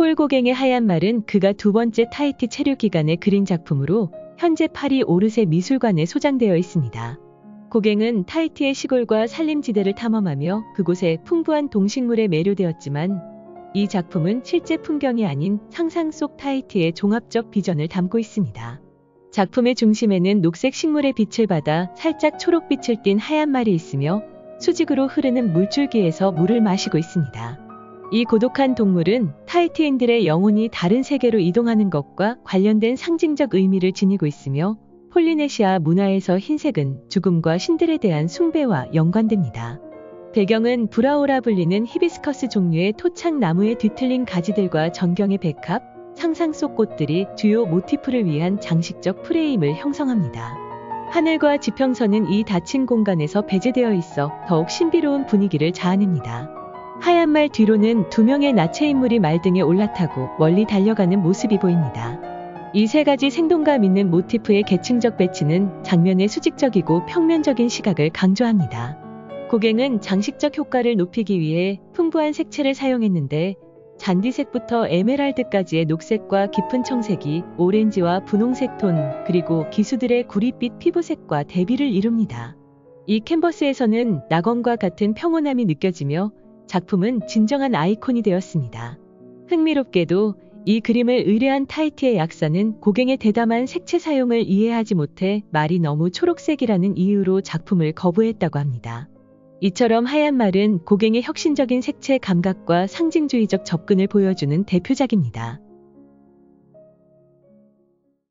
폴 고갱의 하얀 말은 그가 두 번째 타이티 체류 기간에 그린 작품으로 현재 파리 오르세 미술관에 소장되어 있습니다. 고갱은 타이티의 시골과 산림지대를 탐험하며 그곳에 풍부한 동식물에 매료되었지만 이 작품은 실제 풍경이 아닌 상상 속 타이티의 종합적 비전을 담고 있습니다. 작품의 중심에는 녹색 식물의 빛을 받아 살짝 초록빛을 띤 하얀 말이 있으며 수직으로 흐르는 물줄기에서 물을 마시고 있습니다. 이 고독한 동물은 타이티인들의 영혼이 다른 세계로 이동하는 것과 관련된 상징적 의미를 지니고 있으며 폴리네시아 문화에서 흰색은 죽음과 신들에 대한 숭배와 연관됩니다. 배경은 브라오라 불리는 히비스커스 종류의 토착 나무에 뒤틀린 가지들과 전경의 백합, 상상 속 꽃들이 주요 모티프를 위한 장식적 프레임을 형성합니다. 하늘과 지평선은 이 닫힌 공간에서 배제되어 있어 더욱 신비로운 분위기를 자아냅니다. 하얀 말 뒤로는 두 명의 나체 인물이 말 등에 올라타고 멀리 달려가는 모습이 보입니다. 이 세 가지 생동감 있는 모티프의 계층적 배치는 장면의 수직적이고 평면적인 시각을 강조합니다. 고갱은 장식적 효과를 높이기 위해 풍부한 색채를 사용했는데 잔디색부터 에메랄드까지의 녹색과 깊은 청색이 오렌지와 분홍색 톤 그리고 기수들의 구릿빛 피부색과 대비를 이룹니다. 이 캔버스에서는 낙원과 같은 평온함이 느껴지며 작품은 진정한 아이콘이 되었습니다. 흥미롭게도 이 그림을 의뢰한 타이티의 약사는 고갱의 대담한 색채 사용을 이해하지 못해 말이 너무 초록색이라는 이유로 작품을 거부했다고 합니다. 이처럼 하얀 말은 고갱의 혁신적인 색채 감각과 상징주의적 접근을 보여주는 대표작입니다.